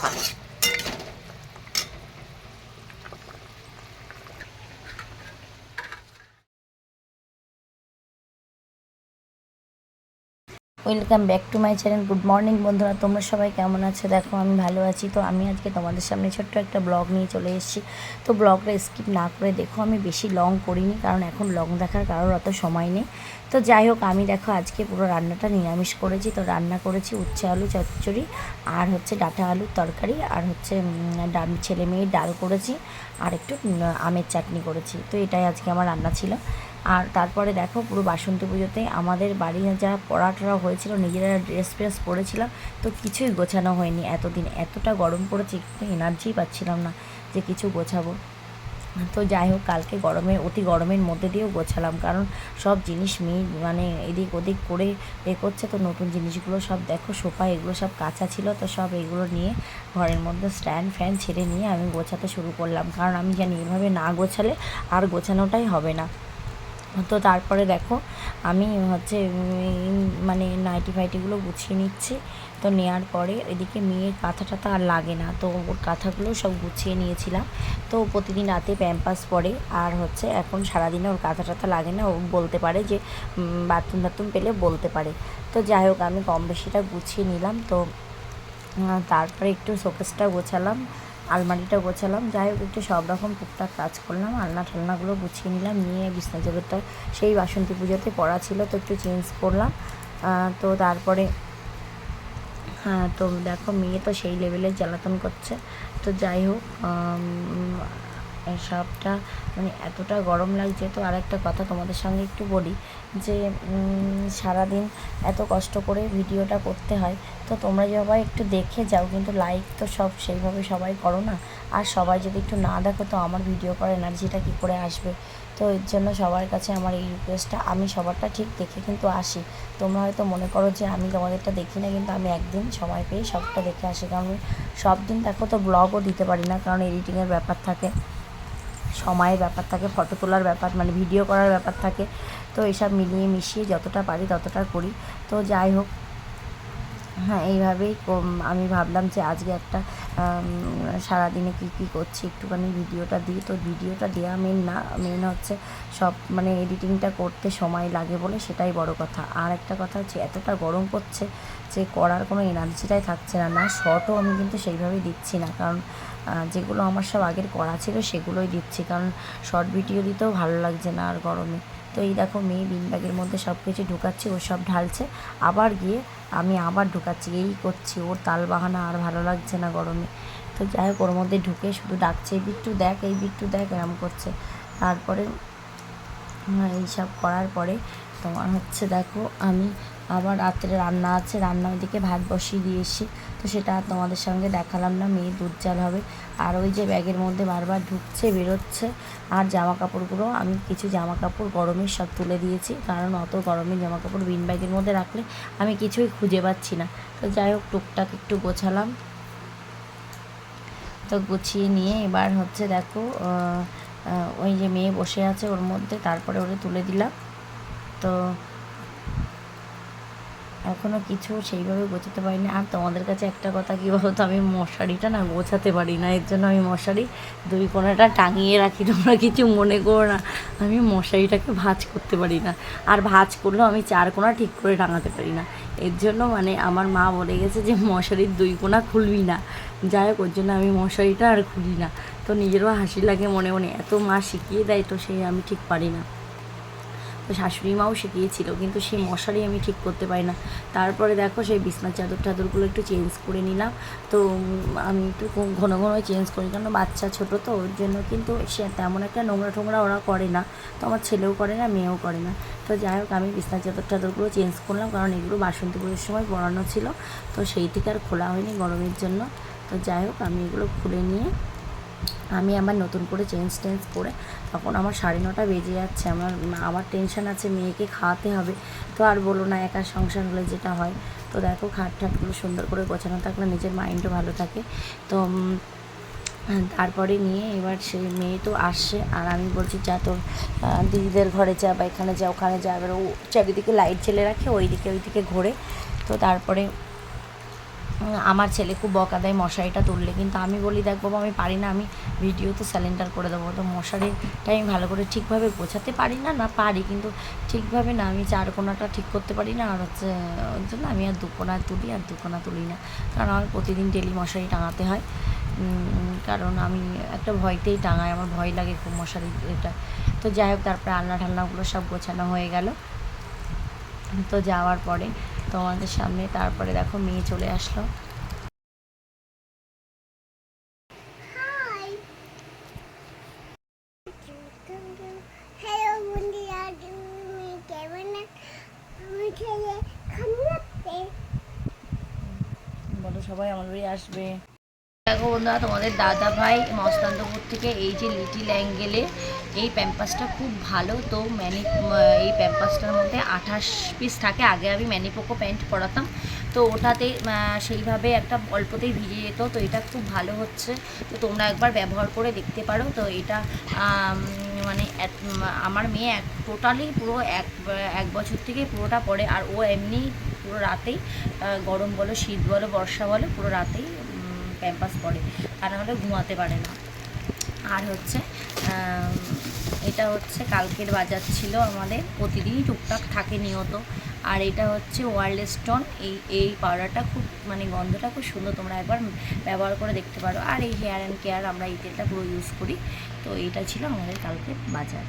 好。welcome back to my channel good morning বন্ধুরা। তোমরা সবাই কেমন আছো? দেখো, আমি ভালো আছি। তো আমি আজকে তোমাদের সামনে ছোট্ট একটা ব্লগ নিয়ে চলে এসেছি। তো ব্লগটা স্কিপ না করে দেখো, আমি বেশি লং করিনি, কারণ এখন লং দেখার কারোর অত সময় নেই। তো যাই হোক, আমি দেখো, আজকে পুরো রান্নাটা নিরামিষ করেছি। তো রান্না করেছি উচ্ছে আলু, চচ্চড়ি, আর হচ্ছে ডাটা আলুর তরকারি, আর হচ্ছে ডাল ছেলে মেয়ে ডাল করেছি, আর একটু আমের চাটনি করেছি। তো এটাই আজকে আমার রান্না ছিল। আর তারপরে দেখো পুরো বাসন্তী পুজোতে আমাদের বাড়ি যা পড়া টড়া হয়েছিল, নিজেরা ড্রেস ফ্রেস পরেছিলাম, তো কিছুই গোছানো হয়নি এতদিন। এতটা গরম পড়েছে একটু এনার্জি পাচ্ছিলাম না যে কিছু গোছাবো। তো যাই হোক, কালকে গরমে, অতি গরমের মধ্যে দিয়েও গোছালাম, কারণ সব জিনিস মেয়ে মানে এদিক ওদিক করে এ করছে, তো নতুন জিনিসগুলো সব দেখো, সোফা এগুলো সব কাঁচা ছিল, তো সব এগুলো নিয়ে ঘরের মধ্যে স্ট্যান্ড ফ্যান ছেড়ে নিয়ে আমি গোছাতে শুরু করলাম, কারণ আমি জানি এভাবে না গোছালে আর গোছানোটাই হবে না। তো তারপরে দেখো, আমি হচ্ছে মানে নাইটি ফাইটিগুলো গুছিয়ে নিচ্ছি। তো নেওয়ার পরে এদিকে মেয়ের কাঁথা টাথা আর লাগে না, তো ওর কাঁথাগুলো সব গুছিয়ে নিয়েছিলাম। তো প্রতিদিন রাতে প্যাম্পাস পরে, আর হচ্ছে এখন সারাদিনে ওর কাঁথা টাথা লাগে না, ও বলতে পারে যে বাথরুম টাথরুম পেলে বলতে পারে। তো যাই হোক, আমি কম বেশিটা গুছিয়ে নিলাম। তো তারপরে একটু শোকেসটা গোছালাম। আলমারিটা গোছালাম, যাই হোক একটু সব রকম টুকটাক কাজ করলাম, আলনা ঠালনাগুলো গুছিয়ে নিলাম, নিয়ে বিছনা সেই বাসন্তী পুজোতে পড়া ছিল, তো একটু চেঞ্জ করলাম। তো তারপরে হ্যাঁ তো দেখো মেয়ে তো সেই লেভেলে জ্বালাতন করছে, তো যাই হোক সবটা মানে এতটা গরম লাগছে। তো আরেকটা কথা তোমাদের সঙ্গে একটু বলি যে সারাদিন এত কষ্ট করে ভিডিওটা করতে হয়। তো তোমরা সবাই একটু দেখে যাও, কিন্তু লাইক তো সব সেইভাবে সবাই করো না। আর সবাই যদি একটু না দেখো, তো আমার ভিডিও করার এনার্জিটা কী করে আসবে? তো এর জন্য সবার কাছে আমার এই রিকোয়েস্টটা আমি সবারটা ঠিক দেখে কিন্তু আসি। তোমরা হয়তো মনে করো যে, আমি তোমাদেরটা দেখি না, কিন্তু আমি একদিন সময় পেয়ে সবটা দেখে আসি। কারণ সব দিন দেখো তো ব্লগও দিতে পারি না, কারণ এডিটিংয়ের ব্যাপার থাকে। সময়ের ব্যাপার থাকে, ফটো তোলার ব্যাপার মানে ভিডিও করার ব্যাপার থাকে। তো এসব মিলিয়ে মিশিয়ে যতটা পারি ততটা করি। তো যাই হোক হ্যাঁ এইভাবেই আমি ভাবলাম যে আজকে একটা সারাদিনে কী কী করছি, একটুখানি ভিডিওটা দিই। তো ভিডিওটা দেওয়া মেন না মেন হচ্ছে সব মানে এডিটিংটা করতে সময় লাগে বলে সেটাই বড় কথা। আর একটা কথা হচ্ছে, এতটা গরম পড়ছে যে করার কোনো এনার্জিটাই থাকছে না। না শর্টও আমি কিন্তু সেইভাবেই দিচ্ছি না। কারণ যেগুলো আমার সব আগের করা ছিল সেগুলোই দিচ্ছি। কারণ শর্ট ভিডিও দিতেও ভালো লাগছে না আর গরমে। তো এই দেখো মেয়ে বিন ব্যাগের মধ্যে সব কিছু ঢুকাচ্ছে ও সব ঢালছে। আবার গিয়ে আমি আবার ঢুকাচ্ছি, এই করছি, ওর তাল বাহানা আর ভালো লাগছে না গরমে। তো যাই হোক, ওর মধ্যে ঢুকে শুধু ডাকছে, এই বিট্টু দেখ, এই বিট্টু দেখ, এরম করছে। তারপরে, এইসব করার পরে তোমার হচ্ছে দেখো, আমি আবার রাত্রে রান্না আছে, রান্না ওইদিকে ভাত বসিয়ে দিয়ে এসেছি তো সেটা আর তোমাদের সঙ্গে দেখালাম না, মেয়ে দুধ জাল হবে। আর ওই যে ব্যাগের মধ্যে বারবার ঢুকছে, বেরোচ্ছে, আর জামা কাপড়গুলো আমি কিছু জামা কাপড় গরমের সব তুলে দিয়েছি। কারণ অত গরমের জামা কাপড় বিন ব্যাগের মধ্যে রাখলে আমি কিছুই খুঁজে পাচ্ছি না। তো যাই হোক, টুকটাক একটু গোছালাম। তো গুছিয়ে নিয়ে এবার হচ্ছে দেখো ওই যে মেয়ে বসে আছে ওর মধ্যে, তারপরে ওরে তুলে দিলাম। তো এখনও কিছু সেইভাবে গোছাতে পারিনি। আর তোমাদের কাছে একটা কথা কী বলতো? আমি মশারিটা না গোছাতে পারি না। এর জন্য আমি মশারি দুই কোণাটা টাঙিয়ে রাখি। তোমরা কিছু মনে করো না। আমি মশারিটাকে ভাঁজ করতে পারি না। আর ভাঁজ করলেও আমি চার কোণা ঠিক করে টাঙাতে পারি না। এর জন্য মানে আমার মা বলে গেছে যে, মশারির দুই কোণা খুলবি না। যাই হোক, ওর জন্য আমি মশারিটা আর খুলি না। তো নিজেরও হাসি লাগে মনে মনে। এত মা শিখিয়ে দেয় তো সেই আমি ঠিক পারি না। শাশুড়ি মাও শিখিয়েছিল, কিন্তু সেই মশারি আমি ঠিক করতে পারি না। তারপরে দেখো সেই বিছনার চাদর টাদরগুলো একটু চেঞ্জ করে নিলাম। তো আমি একটু ঘন ঘন চেঞ্জ করি কারণ বাচ্চা ছোট তো, ওর জন্য কিন্তু সে তেমন একটা নোংরা টোংরা ওরা করে না। তো আমার ছেলেও করে না, মেয়েও করে না। তো যাই হোক, আমি বিছনার চাদর টাদরগুলো চেঞ্জ করলাম, কারণ এগুলো বাসন্তী পুজোর সময় পরানো ছিল। তো সেই থেকে আর খোলা হয়নি গরমের জন্য। তো যাই হোক, আমি এগুলো খুলে নিয়ে, আমি আমার নতুন করে চেঞ্জ টেঞ্জ করে তখন আমার সাড়ে নটা বেজে যাচ্ছে, আমার আমার টেনশন আছে, মেয়েকে খাওয়াতে হবে। তো আর বলো না, একা সংসার হলে যেটা হয়। তো দেখো খাট ঠাটগুলো সুন্দর করে গোছানো থাকলে নিজের মাইন্ডও ভালো থাকে। তো তারপরে নিয়ে এবার সে মেয়ে তো আসছে, আর আমি বলছি, যা তোর দিদিদের ঘরে যা বা এখানে যা, ওখানে যা। এবার ও চারিদিকে লাইট জ্বেলে রাখে ওই দিকে ওই ঘোরে। তো তারপরে আমার ছেলে খুব বকা দেয় মশারিটা তুললে। কিন্তু আমি বলি, দেখ বাবা, আমি পারি না, আমি ভিডিওতে স্যালেন্ডার করে দেবো। তো মশারিটা আমি ভালো করে ঠিকভাবে গোছাতে পারি না না পারি। কিন্তু ঠিকভাবে না, আমি চার কোনাটা ঠিক করতে পারি না। আর হচ্ছে ওই জন্য আমি আর দুকোনা তুলি, আর দুকোনা তুলি না। কারণ আমার প্রতিদিন ডেলি মশারি টাঙাতে হয়। কারণ আমি একটা ভয়তেই টাঙাই, আমার ভয় লাগে খুব মশারি এটা। তো যাই হোক, তারপরে আলনা ঠান্নাগুলো সব গোছানো হয়ে গেল। তো যাওয়ার পরে তোমাদের সামনে তারপরে দেখো মেয়ে চলে আসলো। বলো সবাই আমার বাড়ি আসবে। দেখো বন্ধুরা, তোমাদের দাদা ভাই মস্তান্তপুর থেকে এই যে লিটিল অ্যাঙ্গেলে এই প্যাম্পাসটা খুব ভালো। তো ম্যানি এই প্যাম্পাসটার মধ্যে আঠাশ পিস থাকে। আগে আমি ম্যানিপোকো প্যান্ট পরাতাম। তো ওটাতে সেইভাবে একটা অল্পতেই ভিজে যেত। তো এটা খুব ভালো হচ্ছে। তো তোমরা একবার ব্যবহার করে দেখতে পারো। তো এটা মানে আমার মেয়ে এক টোটালি পুরো এক এক বছর থেকে পুরোটা পরে। আর ও এমনি পুরো রাতেই গরম বলো, শীত বলো, বর্ষা বলো, পুরো রাতেই প্যাম্পাস পরে তা নাহলে ঘুমাতে পারে না। আর হচ্ছে এটা হচ্ছে কালকের বাজার ছিল আমাদের, প্রতিদিনই টুকটাক থাকে নিয়ত। আর এটা হচ্ছে ওয়ার্ল্ড স্টোন এই এই পাউডারটা খুব মানে গন্ধটা খুব সুন্দর, তোমরা একবার ব্যবহার করে দেখতে পারো। আর এই হেয়ার অ্যান্ড কেয়ার আমরা এই তেলটা পুরো ইউজ করি। তো এইটা ছিল আমাদের কালকের বাজার।